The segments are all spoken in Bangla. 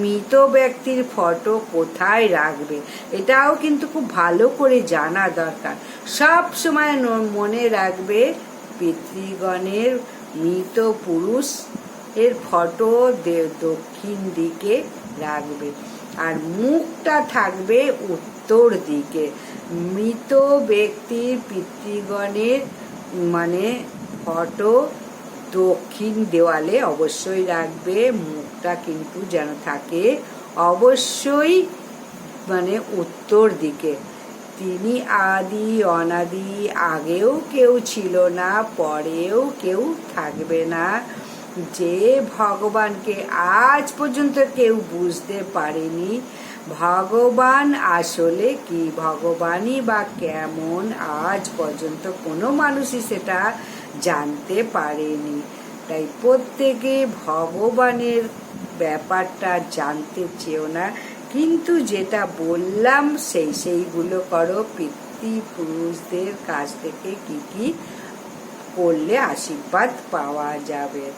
মৃত ব্যক্তির ফটো কোথায় রাখবে? এটাও কিন্তু খুব ভালো করে জানা দরকার। সব সময় মনে রাখবে পিতৃগণের মৃত পুরুষ এর ফটো দক্ষিণ দিকে রাখবে আর মুখটা থাকবে উত্তর দিকে। মৃত ব্যক্তির পিতৃগণের মানে ফটো দক্ষিণ দেওয়ালে অবশ্যই রাখবে, মুখটা কিন্তু যেন থাকে অবশ্যই মানে উত্তর দিকে। তিনি আদি, অনাদি, আগেও কেউ ছিল না, পরেও কেউ থাকবে না। যে ভগবানকে আজ পর্যন্ত কেউ বুঝতে পারেনি ভগবান, আসলে কি ভগবানই বা কেমন? আজ পর্যন্ত কোনো মানুষই সেটা জানতে পারেনি। তাই প্রত্যেকে ভগবানের ব্যাপারটা জানতে চেও না। কিন্তু যেটা বললাম, সেই সেইগুলো করো। পিতৃপুরুষদের কাছ থেকে কি কি করলে আশীর্বাদ পাওয়া যাবে?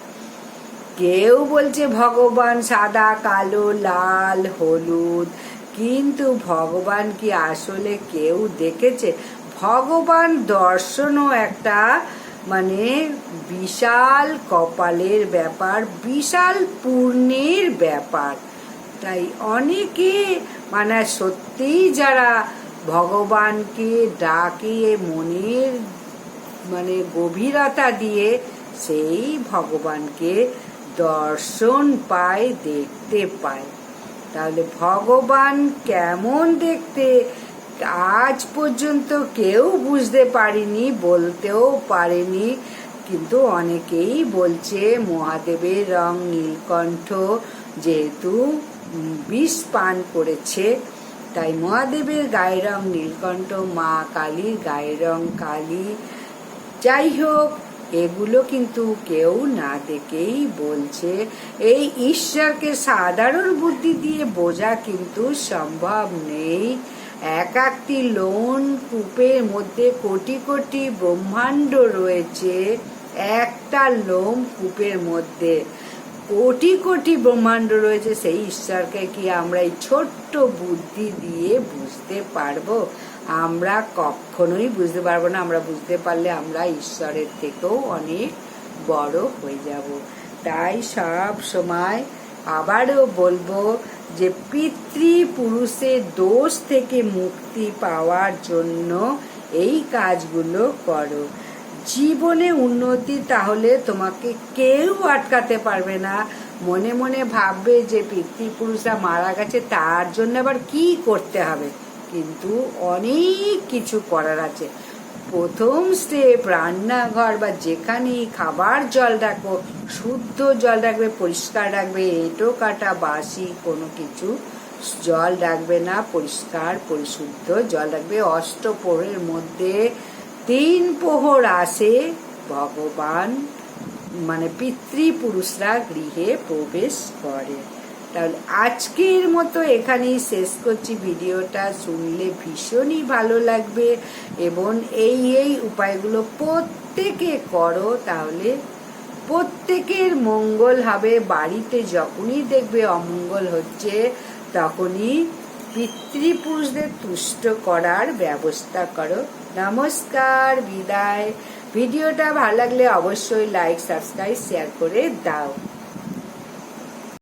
কেউ বলছে ভগবান সাদা, কালো, লাল, হলুদ। কিন্তু ভগবান কি আসলে কেউ দেখেছে? ভগবান দর্শনও একটা মানে বিশাল কপালের ব্যাপার, বিশাল পুণ্যের ব্যাপার। তাই অনেকে মানে সত্যিই যারা ভগবানকে ডাকে মনের মানে গভীরতা দিয়ে, সেই ভগবানকে দর্শন পায়, দেখতে পায়। তাহলে ভগবান কেমন দেখতে? আজ পর্যন্ত কেউ বুঝতে পারেনি, বলতেও পারেনি। কিন্তু অনেকেই বলছে, মহাদেবের রং নীলকণ্ঠ যেহেতু বিষ পান করেছে, তাই মহাদেবের গায়ের রং নীলকণ্ঠ, মা কালীর গায়ের রং কালী। যাই হোক এগুলো কিন্তু কেউ না দেখেই বলছে। এই ঈশ্বরকে সাধারণ বুদ্ধি দিয়ে বোঝা কিন্তু সম্ভব নেই। এক একটি লোন কূপের মধ্যে কোটি কোটি ব্রহ্মাণ্ড রয়েছে। একটা লোম কূপের মধ্যে কোটি কোটি ব্রহ্মাণ্ড রয়েছে। সেই ঈশ্বরকে কি আমরা এই ছোট্ট বুদ্ধি দিয়ে বুঝতে পারব? আমরা কখনোই বুঝতে পারব না, আমরা বুঝতে পারলে আমরা ঈশ্বরের থেকেও অনেক বড় হয়ে যাব। তাই সব সময় আবারও বলব যে পিতৃপুরুষের দোষ থেকে মুক্তি পাওয়ার জন্য এই কাজগুলো করো। জীবনে উন্নতি তাহলে তোমাকে কেউ আটকাতে পারবে না। মনে মনে ভাববে যে পিতৃপুরুষরা মারা গেছে, তার জন্য আবার কি করতে হবে? কিন্তু অনেক কিছু করার আছে। প্রথম স্টেপ রান্নাঘর বা যেখানেই খাবার জল রাখো, শুদ্ধ জল রাখবে, পরিষ্কার রাখবে, এঁটো কাটা, বাসি কোনো কিছু জল রাখবে না, পরিষ্কার, পরিশুদ্ধ জল রাখবে। অষ্টপ্রহরের মধ্যে তিন প্রহর আসে ভগবান মানে পিতৃপুরুষরা গৃহে প্রবেশ করে। তাহলে আজকের মতো এখানেই শেষ করছি। ভিডিওটা শুনলে ভীষণই ভালো লাগবে এবং এই এই উপায়গুলো প্রত্যেকে করো, তাহলে প্রত্যেকের মঙ্গল হবে। বাড়িতে যখনই দেখবে অমঙ্গল হচ্ছে, তখনই পিতৃপুরুষদের তুষ্ট করার ব্যবস্থা করো। নমস্কার, বিদায়। ভিডিওটা ভালো লাগলে অবশ্যই লাইক সাবস্ক্রাইব শেয়ার করে দাও।